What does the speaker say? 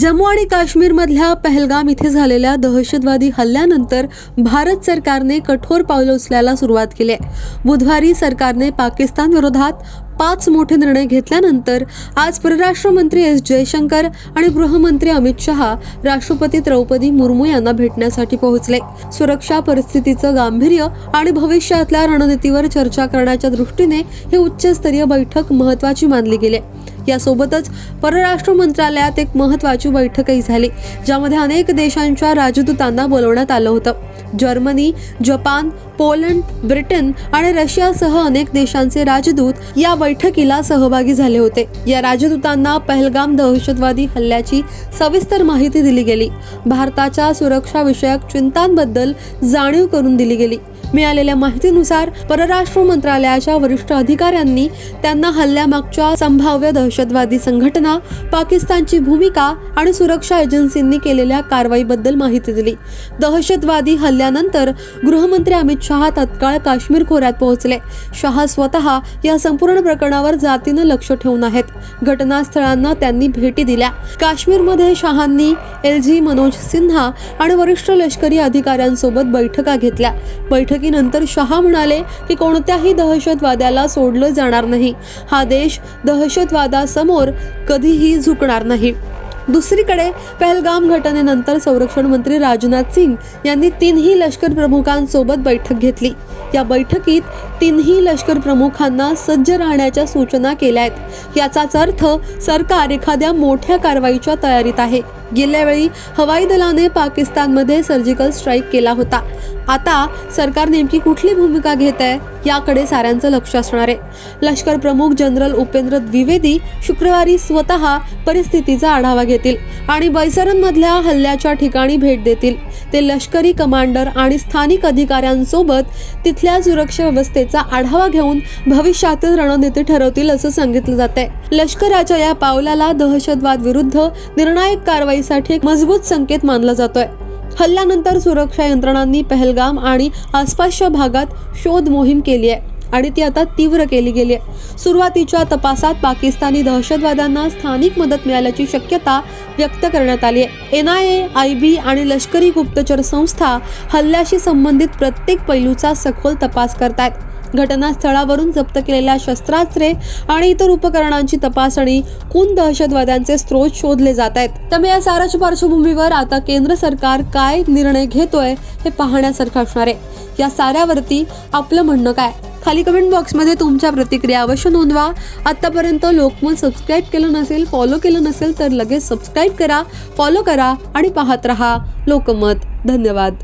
जम्मू आणि काश्मीरमधल्या पहलगाम इथे झालेल्या दहशतवादी हल्ल्यानंतर भारत सरकारने कठोर पावलं उचलायला सुरुवात केली आहे. बुधवारी सरकारने पाकिस्तान विरोधात पाच मोठे निर्णय घेतल्यानंतर आज परराष्ट्र मंत्री एस जयशंकर आणि गृहमंत्री अमित शहा राष्ट्रपती द्रौपदी मुर्मू यांना भेटण्यासाठी पोहोचले. सुरक्षा परिस्थितीचं गांभीर्य आणि भविष्यातल्या रणनीतीवर चर्चा करण्याच्या दृष्टीने ही उच्चस्तरीय बैठक महत्वाची मानली गेली यासोबतच परराष्ट्र मंत्रालयात एक महत्वाची बैठकही झाली ज्यामध्ये अनेक देशांच्या राजदूतांना बोलवण्यात आलं होतं. जर्मनी जपान पोलंड ब्रिटन आणि रशियासह अनेक देशांचे राजदूत या बैठकीला सहभागी झाले होते. या राजदूतांना पहलगाम दहशतवादी हल्ल्याची सविस्तर माहिती दिली गेली. भारताच्या सुरक्षाविषयक चिंतांबद्दल जाणीव करून दिली गेली. मिळालेल्या माहितीनुसार परराष्ट्र मंत्रालयाच्या वरिष्ठ अधिकाऱ्यांनी त्यांना हल्ल्यामागच्या संभाव्य दहशतवादी संघटना पाकिस्तानची भूमिका आणि सुरक्षा एजन्सींनी केलेल्या कारवाईबद्दल माहिती दिली. दहशतवादी हल्ल्यानंतर गृहमंत्री अमित शहा तत्काळ काश्मीर खोऱ्यात पोहोचले. शहा स्वतः या संपूर्ण प्रकरणावर जातीनं लक्ष ठेवून आहेत. घटनास्थळांना त्यांनी भेटी दिल्या. काश्मीरमध्ये शहांनी एल जी मनोज सिन्हा आणि वरिष्ठ लष्करी अधिकाऱ्यांसोबत बैठका घेतल्या. बैठकीनंतर शहा म्हणाले की कोणत्याही दहशतवाद्याला सोडलं जाणार नाही. हा देश दहशतवादासमोर कधीही झुकणार नाही. दुसरीकडे पहलगाम घटनेनंतर संरक्षण मंत्री राजनाथ सिंग यांनी तीनही लष्कर प्रमुखांसोबत बैठक घेतली. या बैठकीत तीनही लष्कर प्रमुखांना सज्ज राहण्याच्या सूचना केल्या आहेत. याचाच अर्थ सरकार एखाद्या मोठ्या कारवाईच्या तयारीत आहे. गेल्या वेळी हवाई दलाने पाकिस्तानमध्ये सर्जिकल स्ट्राईक केला होता. आता सरकार नेमकी कुठली भूमिका घेत आहे याकडे साऱ्यांचं लक्ष असणार आहे. लष्कर प्रमुख जनरल उपेंद्र द्विवेदी शुक्रवारी स्वतः परिस्थितीचा आढावा घेतील आणि बैसरनमधल्या हल्ल्याच्या ठिकाणी भेट देतील. ते लष्करी कमांडर आणि स्थानिक अधिकाऱ्यांसोबत तिथल्या सुरक्षा व्यवस्थेचा आढावा घेऊन भविष्यातील रणनीती ठरवतील असं सांगितलं जात आहे लष्कराच्या या पावलाला दहशतवाद विरुद्ध निर्णायक कारवाई कारवाईसाठी एक मजबूत संकेत मानला जातोय. हल्ल्यानंतर सुरक्षा यंत्रणांनी पहलगाम आणि आसपासच्या भागात शोध मोहीम केली आहे आणि ती आता तीव्र केली गेली आहे. सुरुवातीच्या तपासात पाकिस्तानी दहशतवाद्यांना स्थानिक मदत मिळाल्याची शक्यता व्यक्त करण्यात आली आहे. N I A I B आणि लष्करी गुप्तचर संस्था हल्ल्याशी संबंधित प्रत्येक पैलूचा सखोल तपास करतायत. घटनास्थळावरून जप्त केलेल्या शस्त्रास्त्रे आणि इतर उपकरणांची तपासणी कोण दहशतवाद्यांचे स्रोत शोधले जात आहेत. त्यामुळे या साऱ्याच्या पार्श्वभूमीवर आता केंद्र सरकार काय निर्णय घेतोय हे पाहण्यासारखं असणार आहे. या साऱ्यावरती आपलं म्हणणं काय? खाली कमेंट बॉक्समध्ये तुमच्या प्रतिक्रिया अवश्य नोंदवा. आत्तापर्यंत लोकमत सबस्क्राईब केलं नसेल फॉलो केलं नसेल तर लगेच सबस्क्राईब करा फॉलो करा आणि पाहत रहा लोकमत. धन्यवाद.